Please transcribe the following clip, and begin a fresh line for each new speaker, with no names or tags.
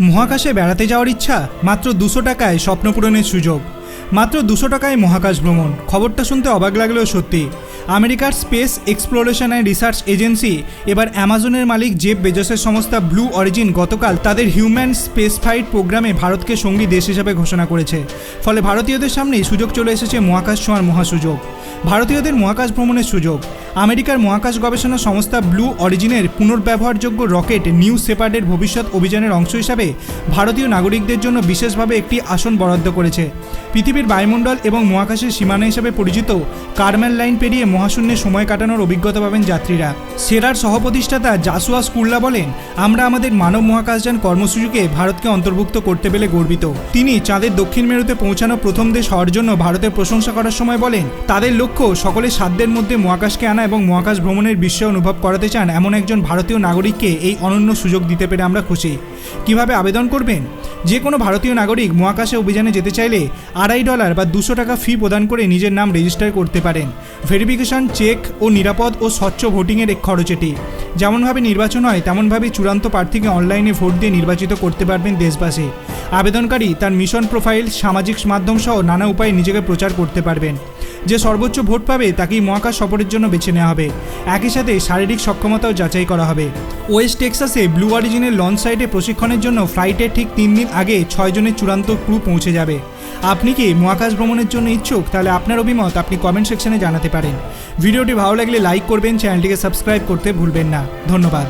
মহাকাশে বেড়াতে যাওয়ার ইচ্ছা মাত্র দুশো টাকায় স্বপ্ন পূরণের সুযোগ। মাত্র দুশো টাকায় মহাকাশ ভ্রমণ। খবরটা শুনতে অবাক লাগলেও সত্যি। আমেরিকার space exploration and research agency এবার অ্যামাজনের মালিক জেব বেজসের সংস্থা ব্লু অরিজিন গতকাল তাদের হিউম্যান স্পেস ফ্লাইট প্রোগ্রামে ভারতকে সঙ্গী দেশ হিসাবে ঘোষণা করেছে। ফলে ভারতীয়দের সামনেই সুযোগ চলে এসেছে মহাকাশ ছোঁয়ার মহাসুযোগ। ভারতীয়দের মহাকাশ ভ্রমণের সুযোগ। আমেরিকার মহাকাশ গবেষণা সংস্থা ব্লু অরিজিনের পুনর্ব্যবহারযোগ্য রকেট নিউ সেপার্ডের ভবিষ্যৎ অভিযানের অংশ হিসাবে ভারতীয় নাগরিকদের জন্য বিশেষভাবে একটি আসন বরাদ্দ করেছে। পৃথিবীর বায়ুমণ্ডল এবং মহাকাশের সীমানা হিসাবে পরিচিত কারমেল লাইন পেরিয়ে মহাশূন্যে সময় কাটানোর অভিজ্ঞতা পাবেন যাত্রীরা। সেরার সহপ্রতিষ্ঠাতা জাসুয়া স্কুল্লা বলেন, আমরা আমাদের মানব মহাকাশযান কর্মসূচিকে ভারতকে অন্তর্ভুক্ত করতে পেরে গর্বিত। তিনি চাঁদের দক্ষিণ মেরুতে পৌঁছানো প্রথম দেশ হওয়ার জন্য ভারতের প্রশংসা করার সময় বলেন, তাদের লক্ষ্য সকলের সাধ্যের মধ্যে মহাকাশকে আনা এবং মহাকাশ ভ্রমণের বিশ্ব অনুভব করাতে চান এমন একজন ভারতীয় নাগরিককে এই অনন্য সুযোগ দিতে পেরে আমরা খুশি। কীভাবে আবেদন করবেন? যে কোনো ভারতীয় নাগরিক মহাকাশে অভিযানে যেতে চাইলে আড়াই ডলার বা দুশো টাকা ফি প্রদান করে নিজের নাম রেজিস্টার করতে পারেন। ভেরিফিকেশন, চেক ও নিরাপদ ও স্বচ্ছ ভোটিংয়ের এক খরচ এটি যেমনভাবে নির্বাচন হয় তেমনভাবে চূড়ান্ত প্রার্থীকে অনলাইনে ভোট দিয়ে নির্বাচিত করতে পারবেন দেশবাসী। আবেদনকারী তার মিশন প্রোফাইল, সামাজিক মাধ্যম সহ নানা উপায়ে নিজেকে প্রচার করতে পারবেন। যে সর্বোচ্চ ভোট পাবে তাকেই মহাকাশ সফরের জন্য বেছে নেওয়া হবে। একই সাথে শারীরিক সক্ষমতাও যাচাই করা হবে। ওয়েস্ট টেক্সাসে ব্লু অরিজিনের লঞ্চ সাইটে প্রশিক্ষণের জন্য ফ্লাইটের ঠিক তিন দিন আগে ছয় জনের চূড়ান্ত ক্রু পৌঁছে যাবে। আপনি কি মহাকাশ ভ্রমণের জন্য ইচ্ছুক? তাহলে আপনার অভিমত আপনি কমেন্ট সেকশনে জানাতে পারেন। ভিডিওটি ভালো লাগলে লাইক করবেন, চ্যানেলটিকে সাবস্ক্রাইব করতে ভুলবেন না। ধন্যবাদ।